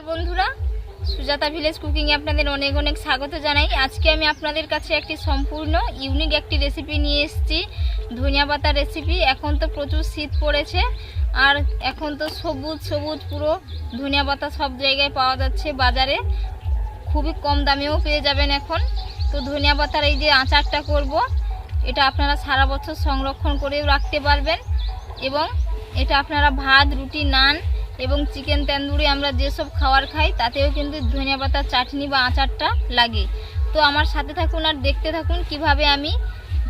নমস্কার বন্ধুরা। সুজাতা ভিলেজ কুকিংয়ে আপনাদের অনেক অনেক স্বাগত জানাই। আজকে আমি আপনাদের কাছে একটি সম্পূর্ণ ইউনিক একটি রেসিপি নিয়ে এসেছি। ধনিয়া পাতার রেসিপি এখন তো প্রচুর শীত পড়েছে। আর এখন তো সবুজ সবুজ পুরো ধনিয়া পাতা সব জায়গায় পাওয়া যাচ্ছে বাজারে। খুবই কম দামেও পেয়ে যাবেন এখন। তো ধনিয়া পাতার এই যে আচারটা করব, এটা আপনারা সারা বছর সংরক্ষণ করেও রাখতে পারবেন। এবং এটা আপনারা ভাত, রুটি, নান এবং চিকেন তন্দুরি আমরা যেসব খাবার খাই, তাতেও কিন্তু ধনিয়া পাতার চাটনি বা আচারটা লাগে। তো আমার সাথে থাকুন আর দেখতে থাকুন কীভাবে আমি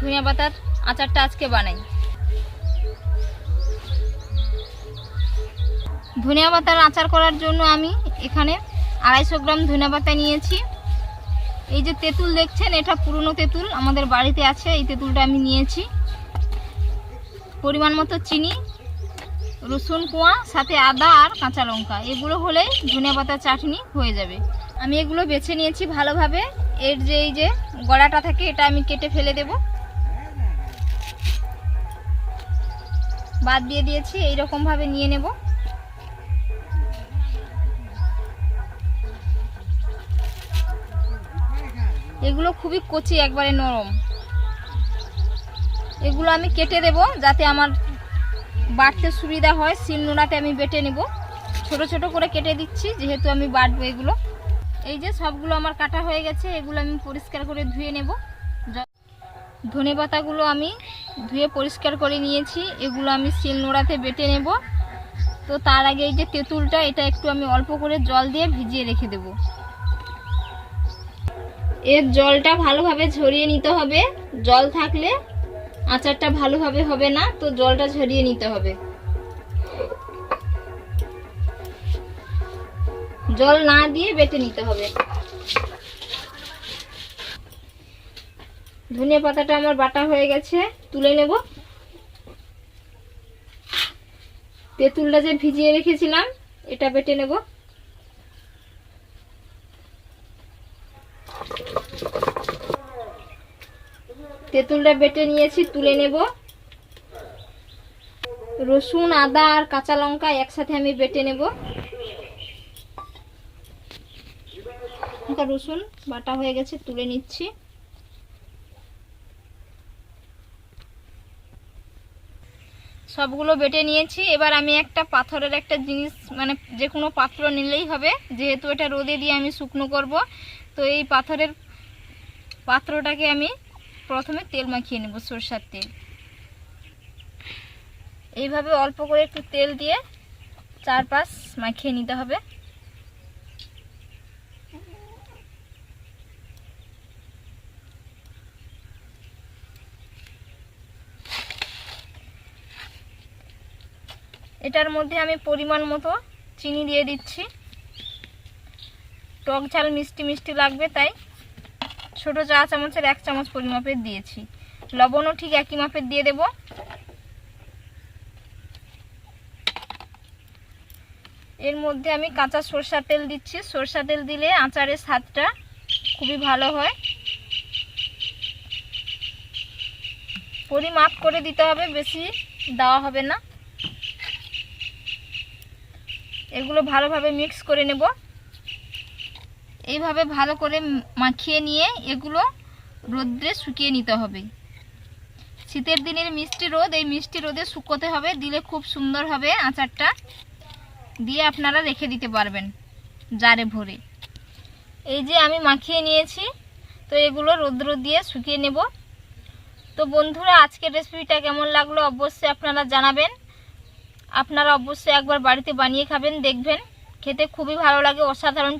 ধনিয়া পাতার আচারটা আজকে বানাই। ধনিয়া পাতার আচার করার জন্য আমি এখানে আড়াইশো গ্রাম ধনিয়া পাতা নিয়েছি। এই যে তেঁতুল দেখছেন, এটা পুরনো তেঁতুল আমাদের বাড়িতে আছে, এই তেঁতুলটা আমি নিয়েছি। পরিমাণ মতো চিনি রসুন, কোয়া, সাথে আদা আর কাঁচা লঙ্কা। এগুলো হলেই ধনিয়া পাতার চাটনি হয়ে যাবে। আমি এগুলো বেছে নিয়েছি ভালোভাবে। এর যে এই যে গড়াটা থাকে, এটা আমি কেটে ফেলে দেব। বাদ দিয়ে দিয়েছি এই রকম ভাবে নিয়ে নেব। এগুলো খুবই কচি, একবারে নরম। এগুলো আমি কেটে দেব, যাতে আমার বাটতে সুবিধা হয় শিল নোড়াতে আমি বেটে নেব। ছোট ছোট করে কেটে দিচ্ছি, যেহেতু আমি বাটবো এগুলো। এই যে সবগুলো আমার কাটা হয়ে গেছে, এগুলো আমি পরিষ্কার করে ধুয়ে নেব। ধনে পাতাগুলো আমি ধুয়ে পরিষ্কার করে নিয়েছি, এগুলো আমি শিল নোড়াতে বেটে নেব। তো তার আগে এই যে তেঁতুলটা, এটা একটু আমি অল্প করে জল দিয়ে ভিজিয়ে রেখে দেব। এর জলটা ভালোভাবে ঝরিয়ে নিতে হবে। জল থাকলে আচারটা ভালোভাবে হবে না, তো জলটা ঝরিয়ে নিতে হবে। জল না দিয়ে বেটে নিতে হবে। ধনিয়া পাতাটা আমার বাটা হয়ে গেছে, তুলে নেব। তেঁতুলটা যে ভিজিয়ে রেখেছিলাম, এটা বেটে নেব। তেঁতুলটা বেটে নিয়েছি, তুলে নেব। রসুন, আদা আর কাঁচা লঙ্কা একসাথে আমি বেটে নেব। রসুন বাটা হয়ে গেছে, তুলে নিচ্ছি। সবগুলো বেটে নিয়েছি। এবার আমি একটা পাথরের একটা জিনিস মানে যে কোনো পাত্র নিলেই হবে। যেহেতু এটা রোদে দিয়ে আমি শুকনো করব, তো এই পাথরের পাত্রটাকে আমি প্রথমে তেল মাখিয়ে নেব সরষার তেল। এইভাবে অল্প করে একটু তেল দিয়ে চার পাঁচ মাখিয়ে নিতে হবে। এটার মধ্যে আমি পরিমাণ মতো চিনি দিয়ে দিচ্ছি। টক ঝাল মিষ্টি মিষ্টি লাগবে তাই। ছোট চা চামচের এক চামচ পরিমাপের দিয়েছি। লবণও ঠিক একই মাপের দিয়ে দেব। এর মধ্যে আমি কাঁচা সরষা তেল দিচ্ছি। সরষা তেল দিলে আচারের স্বাদটা খুবই ভালো হয়। পরিমাপ করে দিতে হবে, বেশি দেওয়া হবে না। এগুলো ভালোভাবে মিক্স করে নেব। এইভাবে ভালো করে মাখিয়ে নিয়ে এগুলো রোদ্রে শুকিয়ে নিতে হবে। শীতের দিনের মিষ্টি রোদ, এই মিষ্টি রোদে শুকোতে হবে, দিলে খুব সুন্দর হবে আচারটা। দিয়ে আপনারা রেখে দিতে পারবেন জারে ভরে। এই যে আমি মাখিয়ে নিয়েছি, তো এগুলো রৌদ্র দিয়ে শুকিয়ে নেব। তো বন্ধুরা, আজকের রেসিপিটা কেমন লাগল অবশ্যই আপনারা জানাবেন। আপনারা অবশ্যই একবার বাড়িতে বানিয়ে খাবেন, দেখবেন। খেতে খুবই ভালো লাগে, অসাধারণ